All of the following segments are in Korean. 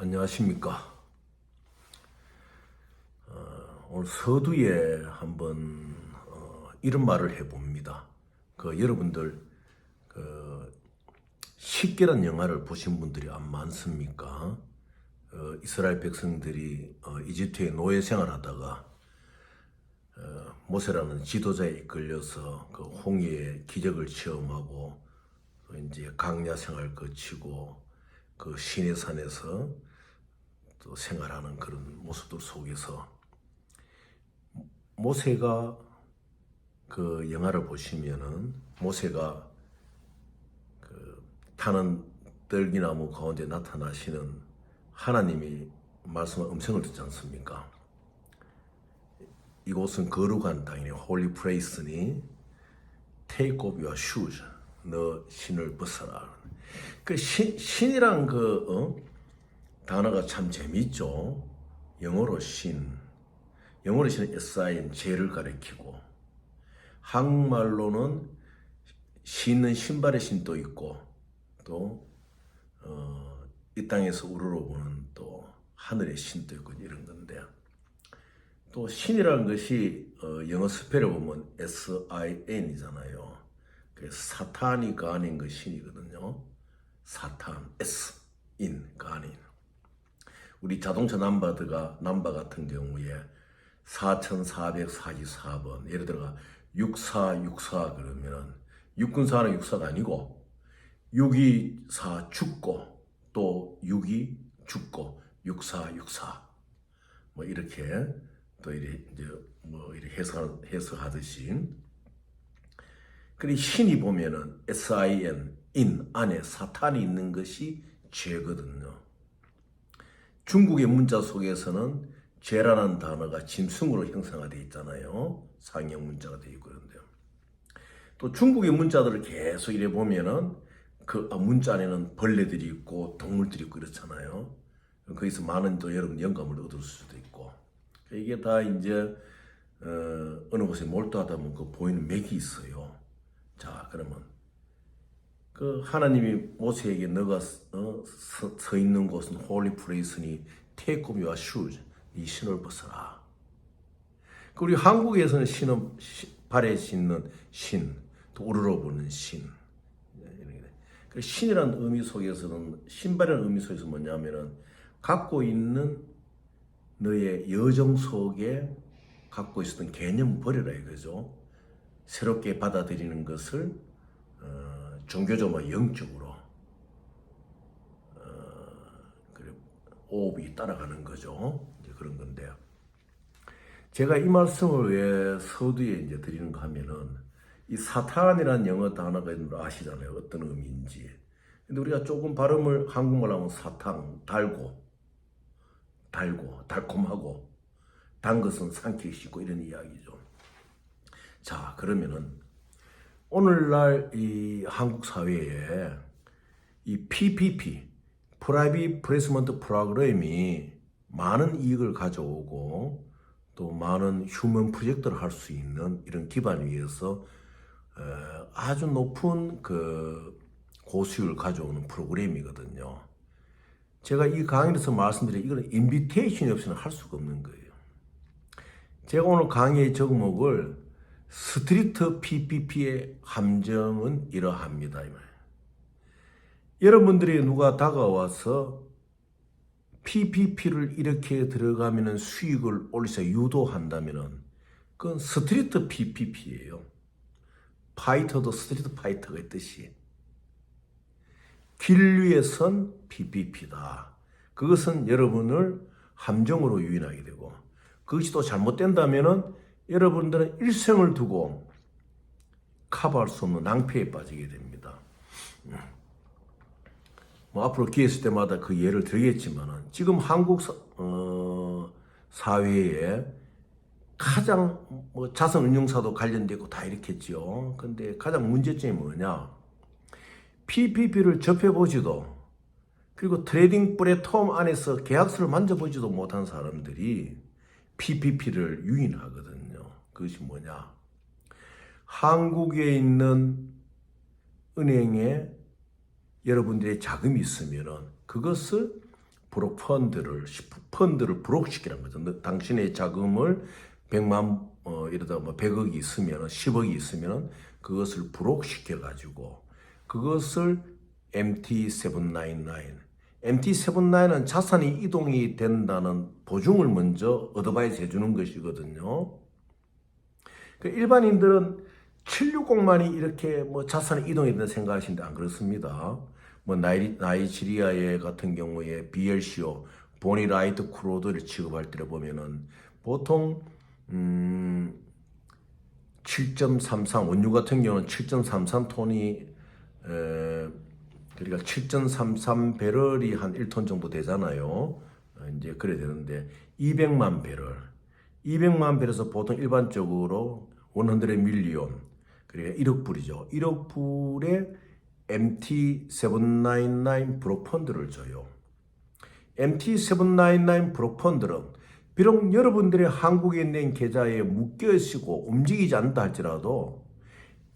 안녕하십니까. 어, 오늘 서두에 한번 어, 이런 말을 해봅니다. 그 여러분들 그 십계란 영화를 보신 분들이 안 많습니까? 어, 이스라엘 백성들이 어, 이집트에 노예 생활하다가 어, 모세라는 지도자에 이끌려서 그 홍해의 기적을 체험하고 또 이제 강야 생활 거치고 그 시내 산에서 또 생활하는 그런 모습들 속에서 모세가 그 영화를 보시면은 모세가 그 타는 떨기나무 가운데 나타나시는 하나님이 말씀한 음성을 듣지 않습니까? 이곳은 거룩한 땅이니 홀리 플레이스니 take off your shoes 너 신을 벗어라 그 신, 신이란 그 어? 단어가 참 재미있죠 영어로 신 영어로 신은 SIN 죄를 가리키고 한국말로는 신은 신발의 신도 있고 또 어, 이 땅에서 우러러보는 또 하늘의 신도 있고 이런 건데 또 신이라는 것이 어, 영어 스펠을 보면 S-I-N이잖아요. 그래서 사탄이 가 아닌 그 신이거든요. 사탄, S, 인, 가닌. 우리 자동차 남바드가 남바 같은 경우에 4444번 예를 들어가 6464 그러면은 육군사는 육사가 아니고 624 죽고 또 62 죽고 6464 뭐 이렇게 또 이제 뭐 이렇게 해석 해석하듯이 그리 신이 보면은 S-I-N 인 안에 사탄이 있는 것이 죄거든요. 중국의 문자 속에서는 죄라는 단어가 짐승으로 형상화되어 있잖아요. 상형 문자가 되어 있고 그런데요. 또 중국의 문자들을 계속 이래 보면은 그 문자 안에는 벌레들이 있고 동물들이 있고 그렇잖아요. 거기서 많은 또 여러분 영감을 얻을 수도 있고 이게 다 이제 어, 어느 곳에 몰두하다 보면 그 보이는 맥이 있어요. 자 그러면 그 하나님이 모세에게 너가 어, 서, 서 있는 곳은 홀리 off your shoes 네 신을 벗어라. 그 우리 한국에서는 신은 시- 발에 신는 신, 또 우러러보는 신. 그 신이라는 의미 속에서는 신발이라는 의미 속에서 뭐냐면은 갖고 있는 너의 여정 속에 갖고 있었던 개념 버려라 이거죠. 새롭게 받아들이는 것을 어, 종교적으로 영적으로 어, 그래, 호흡이 따라가는 거죠. 이제 그런 건데요. 제가 이 말씀을 왜 서두에 이제 드리는가 하면은 이 사탄이라는 영어 단어가 아시잖아요. 어떤 의미인지. 근데 우리가 조금 발음을 한국말 하면 사탕, 달고, 달고, 달콤하고, 단 것은 삼키기 쉽고 이런 이야기죠. 자, 그러면은 오늘날 이 한국 사회에 이 PPP, 프라이빗 플레이스먼트 프로그램이 많은 이익을 가져오고 또 많은 휴먼 프로젝트를 할 수 있는 이런 기반 위에서 어, 아주 높은 그 고수익을 가져오는 프로그램이거든요. 제가 이 강의에서 말씀드린 이거는 인비테이션이 없이는 할 수가 없는 거예요. 제가 오늘 강의의 제목을 스트리트 PPP의 함정은 이러합니다. 여러분들이 누가 다가와서 PPP를 이렇게 들어가면 수익을 올리서 유도한다면 그건 스트리트 PPP예요. 파이터도 스트리트 파이터가 있듯이 길 위에 선 PPP다. 그것은 여러분을 함정으로 유인하게 되고 그것이 또 잘못된다면은 여러분들은 일생을 두고 커버할 수 없는 낭패에 빠지게 됩니다. 뭐 앞으로 기회 있을 때마다 그 예를 들겠지만은 지금 한국 사, 어, 사회에 가장 뭐 자선 운용사도 관련되고 다 이렇겠지요. 근데 가장 문제점이 뭐냐? PPP를 접해보지도 그리고 트레이딩 플랫폼 안에서 계약서를 만져보지도 못한 사람들이 PPP를 유인하거든요. 그것이 뭐냐? 한국에 있는 은행에 여러분들의 자금이 있으면은 그것을 브록 펀드를 펀드를 브록시키는 거죠. 너- 당신의 자금을 100만 어 이러다 뭐 100억이 있으면 10억이 있으면 그것을 브록시켜 가지고 그것을 MT799 MT799는 자산이 이동이 된다는 보증을 먼저 어드바이스 해주는 것이거든요. 그 일반인들은 760만이 이렇게 뭐 자산이 이동이 된다 생각하시는데 안 그렇습니다. 뭐 나이, 나이지리아의 같은 경우에 BLCO, 보니 라이트 크로드를 취급할 때를 보면은 보통 음 7.33 원유 같은 경우는 7.33 톤이 에, 그러니까 7.33 배럴이 한 1톤 정도 되잖아요. 어, 이제 그래 되는데 200만 배럴, 200만 배럴에서 보통 일반적으로 100 밀리온 그러니까 1억 불이죠. 1억 불에 MT799 브록 펀드를 줘요. MT799 브록 펀드는 비록 여러분들의 한국에 있는 계좌에 묶여 있고 움직이지 않는다 할지라도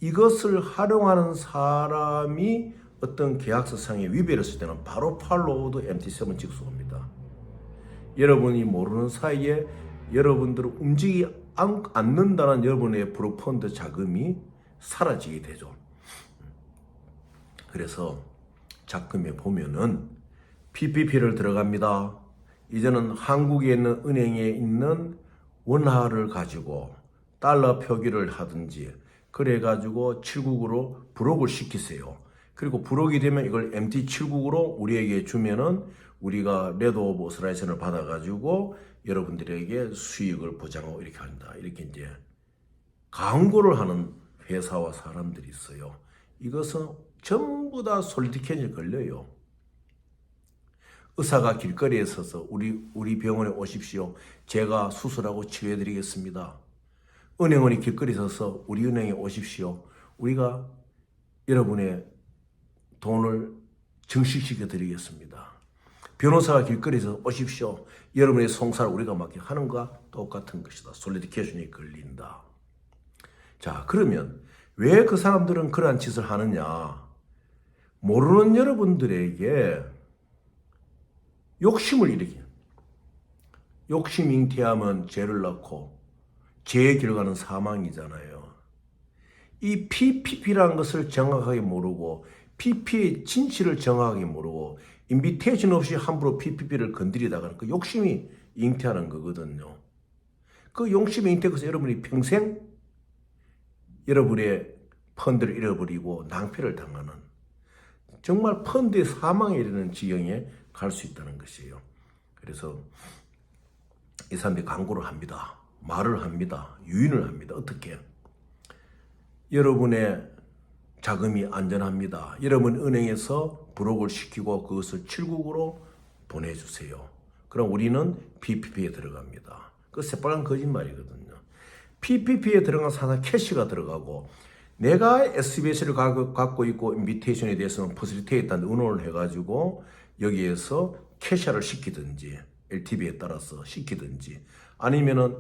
이것을 활용하는 사람이 어떤 계약서상에 위배를 했을 때는 바로 팔로우드 MT7 직수입니다. 여러분이 모르는 사이에 여러분들은 움직이 않는다는 여러분의 브로펀드 자금이 사라지게 되죠. 그래서 작금에 보면은 PPP를 들어갑니다. 이제는 한국에 있는 은행에 있는 원화를 가지고 달러 표기를 하든지 그래 가지고 7국으로 브록을 시키세요. 그리고 브록이 되면 이걸 MT7국으로 우리에게 주면은 우리가 레드 오브 오스라이션을 받아 가지고 여러분들에게 수익을 보장하고 이렇게 한다. 이렇게 이제 광고를 하는 회사와 사람들이 있어요. 이것은 전부 다 솔직해질 걸려요. 의사가 길거리에 서서 우리 우리 병원에 오십시오. 제가 수술하고 치료해 드리겠습니다. 은행원이 길거리에 서서 우리 은행에 오십시오. 우리가 여러분의 돈을 증식시켜 드리겠습니다. 변호사가 길거리에서 오십시오. 여러분의 송사를 우리가 맡게 하는 것과 똑같은 것이다. 솔리디케이션이 걸린다. 자, 그러면 왜 그 사람들은 그러한 짓을 하느냐? 모르는 여러분들에게 욕심을 일으키. 욕심 잉태하면 죄를 낳고 죄의 결과는 사망이잖아요. 이 PPP라는 것을 정확하게 모르고 PP의 진실을 정확하게 모르고 인비테이션 없이 함부로 PPP를 건드리다가 그 욕심이 잉태하는 거거든요. 그 욕심이 잉태해서 여러분이 평생 여러분의 펀드를 잃어버리고 낭패를 당하는 정말 펀드의 사망에 이르는 지경에 갈 수 있다는 것이에요. 그래서 이 사람들이 광고를 합니다. 말을 합니다. 유인을 합니다. 어떻게? 여러분의 자금이 안전합니다. 여러분 은행에서 브록을 시키고 그것을 7국으로 보내주세요. 그럼 우리는 PPP에 들어갑니다. 그 새빨간 거짓말이거든요. PPP에 들어간 사상 캐시가 들어가고 내가 SBS를 갖고 있고 인비테이션에 대해서는 퍼실리테이트한 의논을 해가지고 여기에서 캐셔를 시키든지 LTV에 따라서 시키든지 아니면은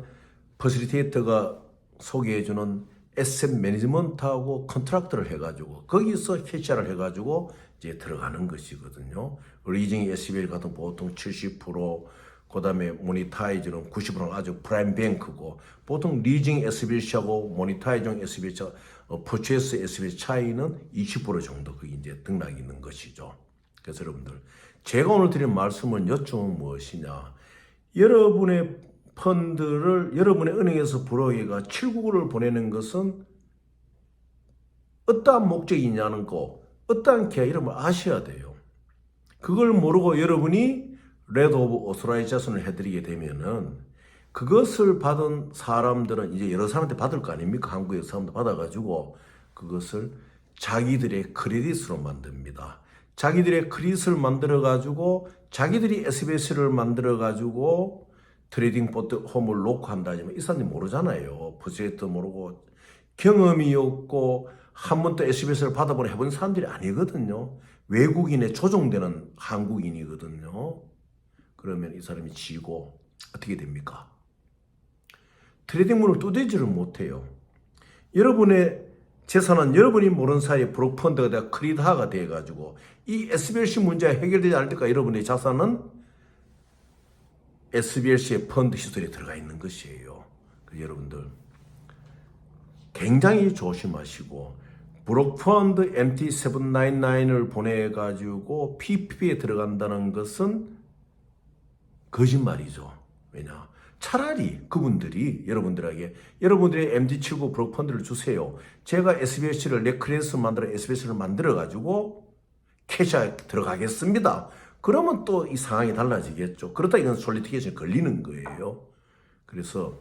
퍼실리테이터가 소개해주는 에셋 매니지먼트하고 컨트랙트를 해가지고 거기서 캐셔를 해가지고 이제 들어가는 것이거든요. 리징 SBL 같은 보통 70% 그 다음에 모니타이즈는 90%는 아주 프라임 뱅크고 보통 리징 SBC하고 모니타이징 SBC, 어, 퍼체스 SBC 차이는 20% 정도 그게 이제 등락이 있는 것이죠. 그래서 여러분들 제가 오늘 드린 말씀은 여쭤은 무엇이냐? 여러분의 펀드를 여러분의 은행에서 불어기가 7국을 보내는 것은 어떠한 목적이냐는 거, 어떠한 계약 이런 걸 아셔야 돼요. 그걸 모르고 여러분이 레드 오브 오스라이제이션을 해드리게 되면은 그것을 받은 사람들은 이제 여러 사람한테 받을 거 아닙니까? 한국에서 사람들 받아가지고 그것을 자기들의 크레딧으로 만듭니다. 자기들의 크레딧을 만들어가지고 자기들이 SBS를 만들어가지고 트레이딩 포트 홈을 놓고 한다지만 이 사람들이 모르잖아요. 프로젝트 모르고 경험이 없고 한 번도 SBS를 받아본 해본 사람들이 아니거든요. 외국인에 조종되는 한국인이거든요. 그러면 이 사람이 지고 어떻게 됩니까? 트레이딩 문을 두드리지를 못해요. 여러분의 재산은 여러분이 모르는 사이에 브로펀드가 되어 크리드하가 돼가지고 이 SBLC 문제가 해결되지 않을 때까지 여러분의 자산은 SBLC의 펀드 시설에 들어가 있는 것이에요. 여러분들 굉장히 조심하시고 브록펀드 MT799을 보내가지고 PP에 들어간다는 것은 거짓말이죠. 왜냐? 차라리 그분들이 여러분들에게 여러분들의 MT79 브록펀드를 주세요. 제가 SBS를 넥크레스 만들어 SBS를 만들어 가지고 캐시에 들어가겠습니다. 그러면 또 이 상황이 달라지겠죠. 그러다 이건 솔리티케이션 걸리는 거예요. 그래서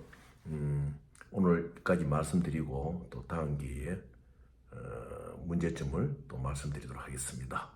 음, 오늘까지 말씀드리고 또 다음 기회에 어, 문제점을 또 말씀드리도록 하겠습니다.